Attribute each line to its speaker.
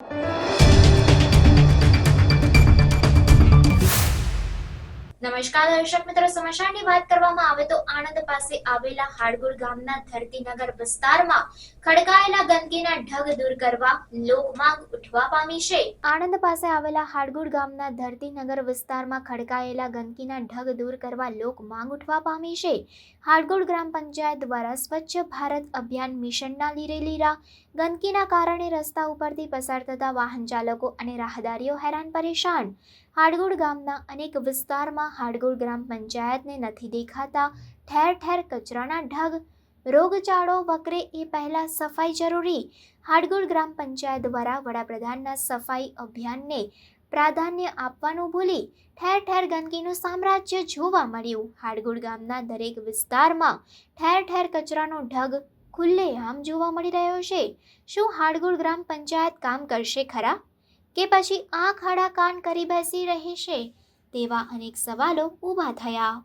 Speaker 1: you નમસ્કાર દર્શક મિત્રો, સમાચારની વાત કરવામાં આવે તો આણંદ પાસે આવેલા હાડગુડ ગામના ધરતીનગર વિસ્તારમાં ખડકાયેલા ગંદકીના ઢગ દૂર કરવા લોકમાંગ ઉઠવા પામી છે. આણંદ પાસે આવેલા હાડગુડ ગામના ધરતીનગર વિસ્તારમાં ખડકાયેલા ગંદકીના ઢગ દૂર કરવા લોક માંગ ઉઠવા પામી છે. હાડગુડ ગ્રામ પંચાયત દ્વારા સ્વચ્છ ભારત અભિયાન મિશનના લીરે લીરા ગંદકીના કારણે રસ્તા ઉપરથી પસાર થતા વાહન ચાલકો અને રાહદારીઓ હેરાન પરેશાન. હાડગુડ ગામના અનેક વિસ્તારમાં હાડગુડ ગ્રામ પંચાયતને નથી દેખાતા. ઠેર ઠેર કચરાના ઢગ. રોગચાળો વકરે એ પહેલા સફાઈ જરૂરી. હાડગુડ ગ્રામ પંચાયત દ્વારા વડાપ્રધાનના સફાઈ અભિયાનને પ્રાધાન્ય આપવાનું ભૂલી ઠેર ઠેર ગંદકીનું સામ્રાજ્ય જોવા મળ્યું. હાડગુડ ગામના દરેક વિસ્તારમાં ઠેર ઠેર કચરાનો ઢગ ખુલ્લેઆમ જોવા મળી રહ્યો છે. શું હાડગુડ ગ્રામ પંચાયત કામ કરશે ખરા? કે પછી આંખ આડા કાન કરી બેસી રહેશે તેવા અનેક સવાલો ઊભા થયા.